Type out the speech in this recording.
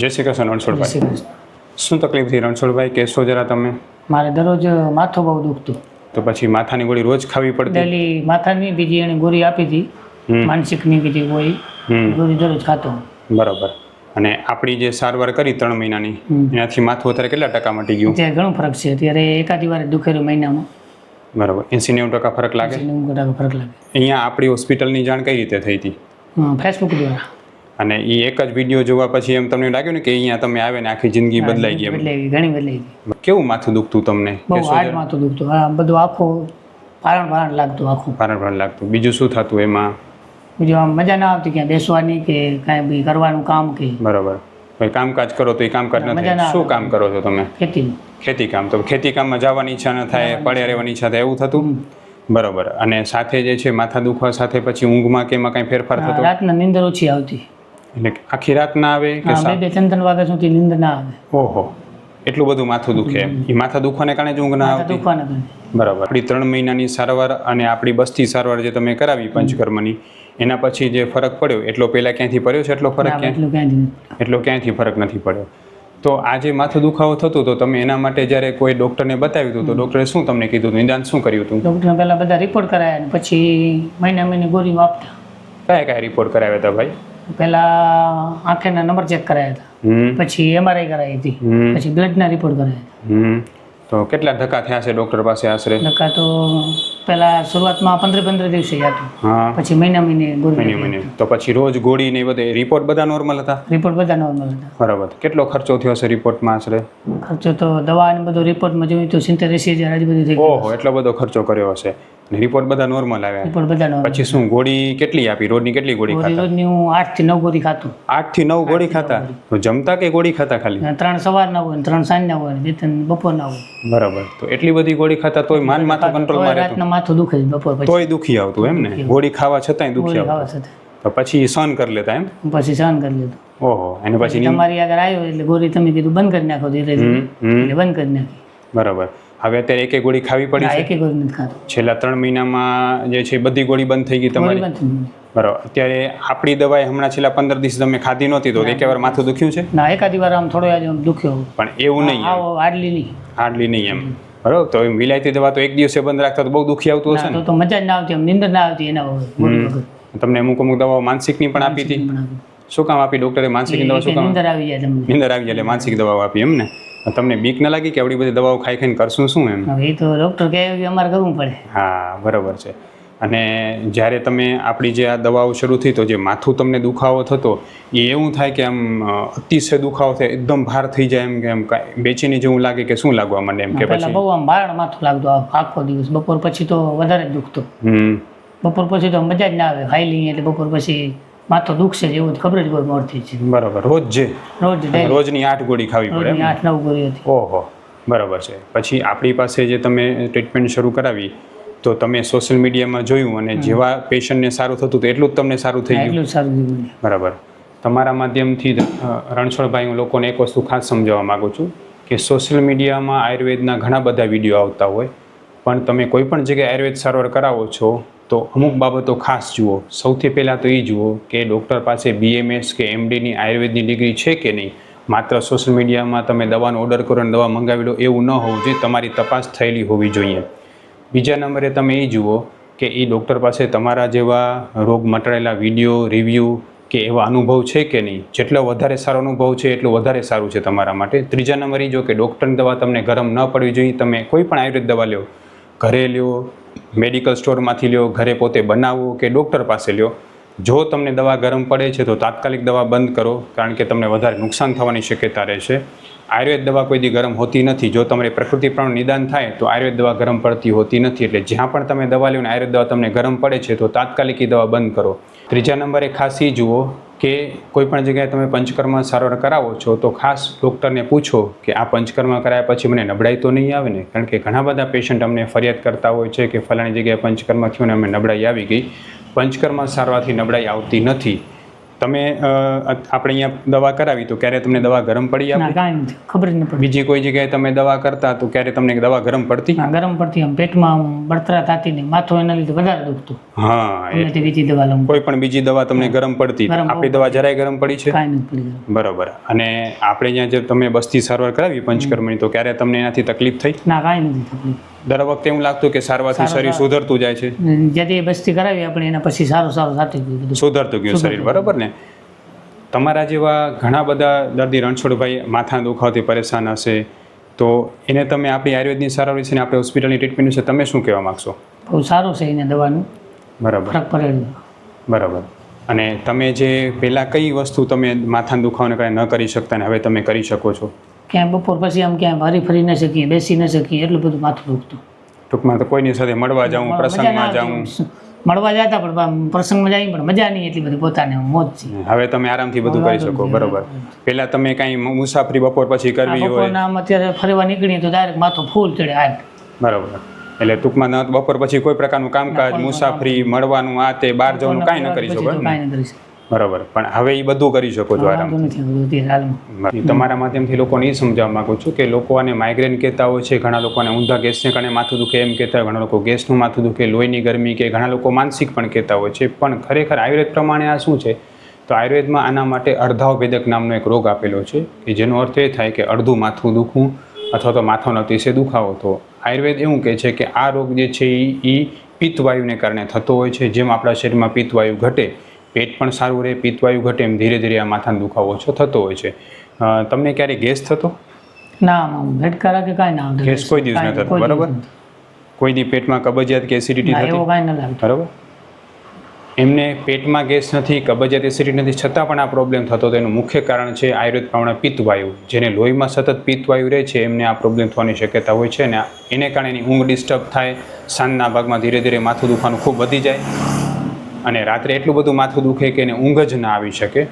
જય શ્રી કૃષ્ણ રણછોડભાઈ. શું તકલીફ તકલીફથી રણછોડભાઈ? કહેશો જરા તમે? મારે દરરોજ માથું બહુ દુખતું. તો પછી માથાની ગોળી રોજ ખાવી પડતી? પેલી માથાની બીજી એને ગોળી આપી હતી. માનસિકની બીજી ગોળી. ગોળી દરરોજ ખાતો બરાબર. અને આપણી જે સારવાર કરી ત્રણ મહિનાની. એનાથી માથું અત્યારે કેટલા ટકા મટી ગયું? ત્યાં ઘણો ફરક છે. અત્યારે એકાદી વાર દુખેલું મહિનામાં. બરાબર. એસી નેવું ટકા ફરક લાગે? નેવું ટકા ફરક લાગે. અહીંયા આપણી હોસ્પિટલની જાણ કઈ રીતે થઈ હતી? ફેસબુક દ્વારા. અને એ એક જ વીડિયો જોવા પછી એમ તમને લાગ્યું ને કે અહીંયા તમે આવે ને આખી જિંદગી બદલાઈ ગઈ બદલાઈ ગઈ ઘણી બદલાઈ ગઈ. કેવું માથું દુખતું તમને? બહુ હાર્ડ માથું દુખતું. હા બધું આખું પારણ પારણ લાગતું આખું. ભારણ ભારણ લાગતું. બીજું શું થતું એમાં? બીજું આમ મજા ના આવતી ક્યાં બેસવાની કે કાંઈ બી કરવાનું કામ કે? બરાબર. કોઈ કામકાજ કરો તો એ કામકાજ ન થાય. શું કામ કરો છો તમે? ખેતી. ખેતી કામ. તો ખેતી કામમાં જવાની ઈચ્છા ન થાય પડ્યા રહેવાની ઈચ્છા થાય. એવું થતું? બરાબર. અને સાથે જે છે માથા દુખવા સાથે પછી ઊંઘમાં કે એમાં કાંઈ ફેરફાર થતો? રાતના નીંદર ઓછી આવતી. એટલે આખી રાત ના આવે કે બે ત્રણ ત્રણ વાગ્યા સુધી નીંદર ના આવે. ઓહો. એટલું બધું માથું દુખે એ માથા દુખવાને કારણે જ ઊંઘ ના આવતી? બરાબર. આપણી ત્રણ મહિનાની સારવાર અને આપણી બસ્તી સારવાર જે તમે કરાવી પંચકર્મની એના પછી જે ફરક પડ્યો એટલો પહેલા ક્યાંથી પડ્યો છે? એટલો ફરક ક્યાંય એટલો ક્યાંયથી ફરક નથી પડ્યો? તો આ જે માથું દુખાવો થતું તો તમે એના માટે જ્યારે કોઈ ડૉક્ટરને બતાવ્યું હતું તો ડૉક્ટરે શું તમને કીધું નિદાન શું કર્યું હતું? ડૉક્ટરને પહેલાં બધા રિપોર્ટ કરાયા પછી મહિને મહિને ગોળીઓ આપતા. કયા કયા રિપોર્ટ કરાવ્યા હતા ભાઈ? પહેલા આંખેના નંબર ચેક કરાયા હતા. પછી એમઆરઆઈ કરાવી હતી. પછી પછી બ્લડના રિપોર્ટ કરાયા તો કેટલા ધક્કા થયા છે ડૉક્ટર પાસે આશરે? ધક્કા તો પહેલા શરૂઆતમાં પંદર પંદર દિવસે હતું. પછી મહિના મહિને મહિને મહિને. તો પછી રોજ ગોળી ને બધે રિપોર્ટ બધા નોર્મલ હતા? રિપોર્ટ બધા નોર્મલ હતા. બરાબર. કેટલો ખર્ચો થયો છે રિપોર્ટમાં આશરે? ખર્ચો તો દવા અને બધો રિપોર્ટમાં જોયું તો સિત્તેર એસી હજાર આજુબાજુ થઈ ગયું ઓહો એટલો બધો ખર્ચો કર્યો હશે. અને રિપોર્ટ બધા નોર્મલ આવ્યા. રિપોર્ટ બધા નોર્મલ પછી શું ગોળી કેટલી આપી? રોજની કેટલી ગોળી ખાતા? રોજની હું આઠથી નવ ગોળી ખાતો. આઠથી નવ ગોળી ખાતા? તો જમતા કે ગોળી ખાતા ખાલી? ત્રણ સવારના હોય ત્રણ સાંજના હોય બે ત્રણ બપોરના હોય. બરાબર. તો એટલી બધી ગોળી ખાતા તોય માન માથું કંટ્રોલમાં રહેતું. માથું દુખે બપોર પછી. તોય દુખી આવતું એમ ને? ગોળી ખાવા છતાંય દુખી આવતું. તો પછી સહન કરી લેતા એમ? પછી સહન કરી લેતો ઓહો અને પછી તમારી આગળ આવ્યો એટલે ગોળી તમે કીધું બંધ કરી નાખો ધીરે ધીરે. એટલે બંધ કરી નાખી. બરાબર. હવે અત્યારે એક એક ગોળી ખાવી પડી એક એકે ગોળી નથી ખાતો છેલ્લા ત્રણ મહિનામાં જે છે બધી ગોળી બંધ થઈ ગઈ તમારી. બરાબર. અત્યારે આપણી દવાઈ હમણાં છેલ્લા પંદર દિવસ તમે ખાધી નહોતી તો એક વાર માથું દુખ્યું છે? ના એકાદી વાર આમ થોડો આજે દુખ્યો. પણ એવું નહીં આડલી નહીં. આડલી નહીં એમ. બરાબર. તો એમ વિલાયતી દવા તો એક દિવસે બંધ રાખતા તો બહુ દુખી આવતું હશે ના, તો મજા જ ના આવતી એમ નિંદર ના આવતી એના વગર તમને અમુક અમુક દવાઓ માનસિકની પણ આપી હતી. શું કામ આપી? ડોક્ટરે માનસિક દવા શું કામ? નિંદર આવી જાય નિંદર આવી જાય એટલે માનસિક દવાઓ આપી એમ ને? તમને બીક ના લાગી કે આવડી બધી દવાઓ ખાઈ ખાઈને કરશું શું એમ? એ તો ડૉક્ટર કહે કે અમારે કરવું પડે. હા બરાબર છે. અને જ્યારે તમે આપણી જે આ દવાઓ શરૂ થઈ તો જે માથું તમને દુખાવો થતો એ એવું થાય કે આમ અતિશય દુખાવો થાય એકદમ ભાર થઈ જાય એમ કે એમ બેચેની જેવું લાગે કે શું લાગવા માંડે એમ કે પછી? બહુ આમ બારણ માથું લાગતું આખો દિવસ. બપોર પછી તો વધારે દુખતો. હમ. બપોર પછી તો મજા જ ના આવે. ખાઈ લઈએ એટલે બપોર પછી માથું દુખશે જ એવું ખબર જ કોઈ મળતી છે. બરાબર રોજ જે? રોજ રોજની આઠ ગોળી ખાવી પડે આઠ નવ ગોળી હતી. ઓહો બરાબર છે. પછી આપણી પાસે જે તમે ટ્રીટમેન્ટ શરૂ કરાવી તો તમે સોશિયલ મીડિયામાં જોયું અને જેવા પેશન્ટને સારું થતું એટલું જ તમને સારું થઈ ગયું? સારું બરાબર. તમારા માધ્યમથી રણછોડભાઈ હું લોકોને એક વસ્તુ ખાસ સમજાવવા માગું છું કે સોશિયલ મીડિયામાં આયુર્વેદના ઘણા બધા વીડિયો આવતા હોય પણ તમે કોઈ પણ જગ્યાએ આયુર્વેદ સારવાર કરાવો છો તો અમુક બાબતો ખાસ જુઓ. સૌથી પહેલાં તો એ જુઓ કે ડૉક્ટર પાસે બીએમએસ કે એમડીની આયુર્વેદની ડિગ્રી છે કે નહીં? માત્ર સોશિયલ મીડિયામાં તમે દવાનો ઓર્ડર કરો અને દવા મંગાવી લો એવું ન હોવું જોઈએ, તમારી તપાસ થયેલી હોવી જોઈએ. બીજા નંબરે તમે એ જુઓ કે એ ડૉક્ટર પાસે તમારા જેવા રોગ મટાડેલા વીડિયો, રિવ્યૂ કે એવા અનુભવ છે કે નહીં? જેટલો વધારે સારો અનુભવ છે, એટલું વધારે સારું છે તમારા માટે. ત્રીજા નંબર જો કે ડૉક્ટરની દવા તમને ગરમ ન પડવી જોઈએ. તમે કોઈ પણ આયુર્વેદ દવા લ્યો ઘરે લ્યો મેડિકલ સ્ટોરમાંથી લ્યો, ઘરે પોતે બનાવો કે ડૉક્ટર પાસે લ્યો. જો તમને દવા ગરમ પડે છે તો તાત્કાલિક દવા બંધ કરો, કારણ કે તમને વધારે નુકસાન થવાની શક્યતા રહેશે આયુર્વેદ દવા કોઈ દી ગરમ હોતી નથી. જો તમારી પ્રકૃતિ પ્રમાણે નિદાન થાય, તો આયુર્વેદ દવા ગરમ પડતી હોતી નથી. એટલે જ્યાં પણ તમે દવા લ્યો ને આયુર્વેદ દવા તમને ગરમ પડે છે, તો તાત્કાલિક એ દવા બંધ કરો. ત્રીજા નંબરે ખાંસી જુઓ. કે કોઈ પણ જગ્યાએ તમે પંચકર્મ સારવાર કરાવો છો તો ખાસ ડૉક્ટરને પૂછો કે આ પંચકર્મ કરાયા પછી મને નબળાઈ તો નહીં આવે ને? કારણ કે ઘણા બધા પેશન્ટ અમને ફરિયાદ કરતા હોય છે કે ફલાણી જગ્યાએ પંચકર્મ થયું ને અમે નબળાઈ આવી ગઈ. પંચકર્મ સારવારથી નબળાઈ આવતી નથી. તમે આપણે અહીંયા દવા કરાવી તો ક્યારે તમને દવા ગરમ પડી આપે? ખબર જ ન પડી. બીજી કોઈ જગ્યાએ તમે દવા કરતા તો ક્યારે તમને દવા ગરમ પડતી? ગરમ પડતી આમ પેટમાં બળતરા થતી નહીં માથું એના લીધે વધારે દુખતું. હા ગમે તે બીજી દવા લઉં. કોઈ પણ બીજી દવા તમને ગરમ પડતી આપણી દવા જરાય ગરમ પડી છે? કાંઈ નથી પડી બરોબર. અને આપણે જ્યાં જે તમે બસથી સારવાર કરાવી પંચકર્મની તો ક્યારે તમને એનાથી તકલીફ થઈ? ના કાંઈ નથી તકલીફ. દર વખતે એવું લાગતું કે સારવારથી શરીર સુધરતું જાય છે? જ્યાંથી બસ્તી કરાવી આપણે એના પછી સારું સારું સાથે સુધરતું ગયું શરીર બરોબર ને? તમારા જેવા ઘણા બધા દર્દી રણછોડભાઈ માથા દુખાવાથી પરેશાન હશે તો એને તમે આપણી આયુર્વેદની સારવાર વિશે ને આપણે હોસ્પિટલની ટ્રીટમેન્ટ વિશે તમે શું કહેવા માગશો? બહુ સારું છે એને દવાનું. બરાબર. ફરક પડે બરાબર. અને તમે જે પહેલાં કઈ વસ્તુ તમે માથાના દુખાવાને કાંઈ ન કરી શકતા ને હવે તમે કરી શકો છો? ક્યાંય બપોર પછી આમ ક્યાંય હરી ફરી ન શકીએ બેસી ન શકીએ એટલું બધું માથું દુખતું. ટૂંકમાં તો કોઈની સાથે મળવા જાઉં પ્રસંગમાં જાઉં. મળવા જતા પણ પ્રસંગમાં જાય પણ મજા નહીં એટલી બધી પોતાને મોજ છે. હવે તમે આરામથી બધું કરી શકો બરોબર. પહેલા તમે કાંઈ મુસાફરી બપોર પછી કરવી હોય. આમ અત્યારે ફરવા નીકળીએ તો ડાયરેક્ટ માથું ફૂલ ચડે આ બરોબર. એટલે ટૂંકમાં ન બપોર પછી કોઈ પ્રકારનું કામકાજ મુસાફરી મળવાનું આ તે બહાર જવાનું કાંઈ ન કરી શકો બરાબર ને? પણ હવે એ બધું કરી શકો છો આરામ વાંધો નથી આવતો અત્યારે હાલમાં. તમારા માધ્યમથી લોકોને એ સમજાવવા માંગુ છું કે લોકો આને માઇગ્રેન કહેતા હોય છે ઘણા લોકોને ઊંધા ગેસને કારણે માથું દુખે એમ કહેતા હોય ઘણા લોકો ગેસનું માથું દુખે લોહીની ગરમી કે ઘણા લોકો માનસિક પણ કહેતા હોય છે. પણ ખરેખર આયુર્વેદ પ્રમાણે આ શું છે? તો આયુર્વેદમાં આના માટે અર્ધાવભેદક નામનો એક રોગ આપેલો છે કે જેનો અર્થ એ થાય કે અડધું માથું દુખવું અથવા તો માથાનો અતિશય દુખાવો તો આયુર્વેદ એવું કહે છે કે આ રોગ જે છે એ પિત્તવાયુને કારણે થતો હોય છે. જેમ આપણા શરીરમાં પિત્તવાયુ ઘટે પેટ પણ સારું રહે પિત્તવાયુ ઘટે એમ ધીરે ધીરે આ માથાનો દુખાવો ઓછો થતો હોય છે. તમને ક્યારે ગેસ થતો? ના આમ કે કાંઈ ના ગેસ કોઈ દિવસ ન થતો, બરાબર? કોઈની પેટમાં કબજિયાત કે એસિડિટી થતી? બરાબર? એમને પેટમાં ગેસ નથી, કબજિયાત એસિડિટી નથી, છતાં પણ આ પ્રોબ્લેમ થતો તેનું મુખ્ય કારણ છે આયુર્વેદ પ્રમાણે પિત્તવાયુ. જેને લોહીમાં સતત પિત્તવાયુ રહે છે, એમને આ પ્રોબ્લેમ થવાની શક્યતા હોય છે અને એને કારણે એની ઊંઘ ડિસ્ટર્બ થાય, સાંજના ભાગમાં ધીરે ધીરે માથું દુખવાનું ખૂબ વધી જાય અને રાત્રે એટલું બધું માથું દુખે કે એને ઊંઘ જ ના આવી શકે.